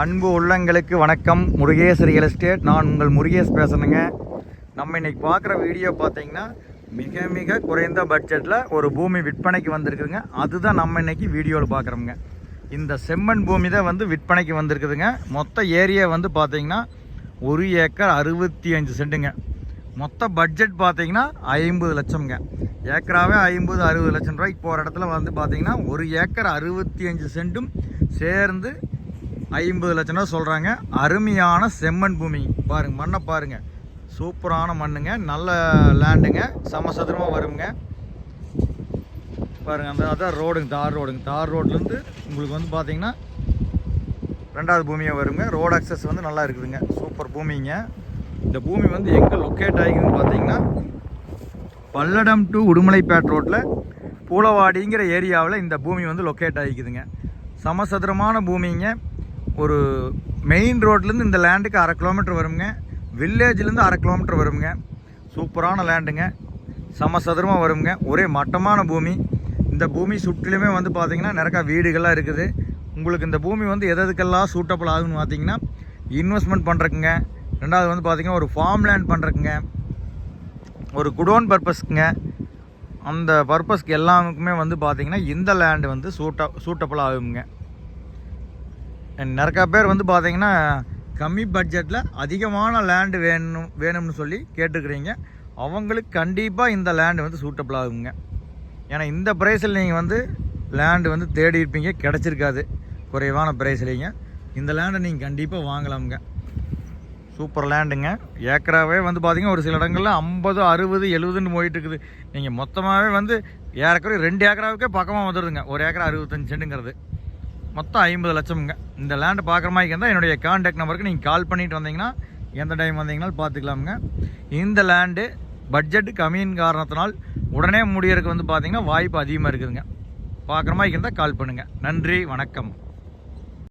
அன்பு உள்ளங்களுக்கு வணக்கம். Murugesh real estate. நான் உங்கள் முருகேஷ் பேசுகிறேங்க நம்ம இன்னைக்கு பார்க்குற வீடியோ பார்த்தீங்கன்னா மிக மிக குறைந்த பட்ஜெட்டில் ஒரு பூமி விற்பனைக்கு வந்திருக்குதுங்க. அதுதான் நம்ம இன்னைக்கு வீடியோவில் பார்க்குறோங்க இந்த செம்மண் பூமி தான் வந்து விற்பனைக்கு வந்திருக்குதுங்க. மொத்த ஏரியா வந்து பார்த்தீங்கன்னா ஒரு ஏக்கர் அறுபத்தி அஞ்சு சென்ட்டுங்க. மொத்த பட்ஜெட் பார்த்தீங்கன்னா ஐம்பது லட்சம்ங்க. ஏக்கராவே ஐம்பது அறுபது லட்சம் ரூபாய்க்கு போகிற இடத்துல வந்து பார்த்தீங்கன்னா ஒரு ஏக்கர் அறுபத்தி அஞ்சு சென்ட்டும் சேர்ந்து ஐம்பது லட்சம் ரூபா சொல்கிறாங்க அருமையான செம்மண் பூமி. பாருங்க மண்ணை பாருங்க. சூப்பரான மண்ணுங்க. நல்ல லேண்டுங்க சமசதுரமாக வருங்க. பாருங்கள் அந்த அதான் ரோடுங்க தார் ரோடுங்க தார் ரோட்லேருந்து உங்களுக்கு வந்து பார்த்தீங்கன்னா ரெண்டாவது பூமியாக வருங்க. ரோடு அக்சஸ் வந்து நல்லா இருக்குதுங்க. சூப்பர் பூமிங்க. இந்த பூமி வந்து எங்கே லொக்கேட் ஆகிக்குதுன்னு பார்த்தீங்கன்னா பல்லடம் டு உடுமலைப்பேட் ரோட்டில் பூலவாடிங்கிற ஏரியாவில் இந்த பூமி வந்து லொக்கேட் ஆகிக்குதுங்க. சமசதுரமான பூமிங்க. ஒரு மெயின் ரோட்லேருந்து இந்த லேண்டுக்கு அரை கிலோமீட்டர் வருங்க. வில்லேஜ்லேருந்து அரை கிலோமீட்டர் வருங்க. சூப்பரான லேண்டுங்க சமசதுரமாக வருங்க. ஒரே மட்டமான பூமி. இந்த பூமி சுற்றிலுமே வந்து பார்த்தீங்கன்னா நிறையா வீடுகள்லாம் இருக்குது. உங்களுக்கு இந்த பூமி வந்து எது எதுக்கெல்லாம் சூட்டபிள் ஆகுன்னு பார்த்தீங்கன்னா இன்வெஸ்ட்மெண்ட் பண்ணுறக்குங்க ரெண்டாவது வந்து பார்த்திங்கன்னா ஒரு ஃபார்ம் லேண்ட் பண்ணுறக்குங்க ஒரு குடோன் பர்பஸ்க்குங்க. அந்த பர்பஸ்க்கு எல்லாமுக்குமே வந்து பார்த்திங்கன்னா இந்த லேண்டு வந்து சூட்ட சூட்டபிள் ஆகுங்க நிறக்கா பேர் வந்து பார்த்தீங்கன்னா கம்மி பட்ஜெட்டில் அதிகமான லேண்டு வேணும் வேணும்னு சொல்லி கேட்டுக்கிறீங்க அவங்களுக்கு கண்டிப்பாக இந்த லேண்டு வந்து சூட்டபிள் ஆகுங்க. ஏன்னா இந்த ப்ரைஸில் நீங்கள் வந்து லேண்டு வந்து தேடி இருப்பீங்க கிடச்சிருக்காது. குறைவான ப்ரைஸ்லேங்க இந்த லேண்டை நீங்கள் கண்டிப்பாக வாங்கலாமுங்க. சூப்பர் லேண்டுங்க ஏக்கராவே வந்து பார்த்தீங்கன்னா ஒரு சில இடங்களில் ஐம்பது அறுபது எழுபதுன்னு போயிட்டுருக்குது நீங்கள் மொத்தமாகவே வந்து ஏறக்குறைய ரெண்டு ஏக்கராவுக்கே பக்கமாக வந்துடுதுங்க ஒரு ஏக்கரா அறுபத்தஞ்சு சென்ட்டுங்கிறது மொத்தம் ஐம்பது லட்சம்ங்க. இந்த லேண்டு பார்க்குற மாதிரி இருந்தால் என்னுடைய கான்டாக்ட் நம்பருக்கு நீங்கள் கால் பண்ணிட்டு வந்தீங்கன்னா எந்த டைம் வந்தீங்கனாலும் பார்த்துக்கலாமுங்க. இந்த லேண்டு பட்ஜெட் கம்மியின் காரணத்தினால் உடனே முடியறதுக்கு வந்து பார்த்தீங்கன்னா வாய்ப்பு அதிகமாக இருக்குதுங்க. பார்க்குற மாதிரி இருந்தால் கால் பண்ணுங்கள் நன்றி வணக்கம்.